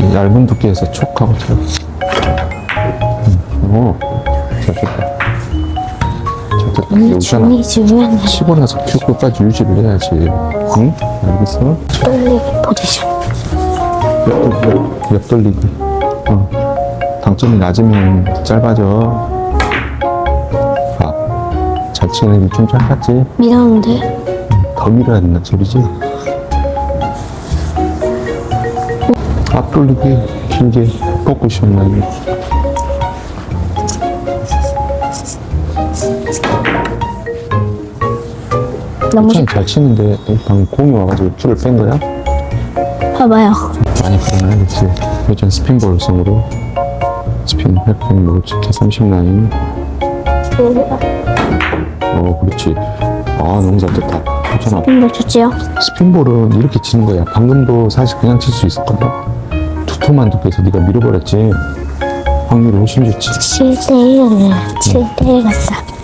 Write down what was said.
이 얇은 두께에서 촉 하고 쳐. 음, 오, 잘. 잘 쳤다. 언니 여기잖아. 준이 주면 치고 나서 큐 끝까지 유지를 해야지. 응? 알겠어? 돌리기 포지션. 옆, 옆, 옆 돌리기. 어. 당점이 낮으면 짧아져. 아, 잘 치는 게좀 짧았지? 밀었는데 더 밀어야 된다 소리지? 앞 돌리기 길게 포쿠션 나게 너무 참잘 치는데 방금 공이 와가지고 줄을 뺀 거야? 봐봐요. 많이 불어나야겠지 요즘 스핀볼 성으로 스핀 100, 100, 100, 30 라인 어 그렇지 아 너무 잘 쳤다 괜찮아 이거 좋지요? 스핀볼은 이렇게 치는 거야. 방금도 사실 그냥 칠 수 있었거든. 투토만 두께서 네가 밀어버렸지. 확률이 훨씬 좋지. 7대1이네. 7대1 같다.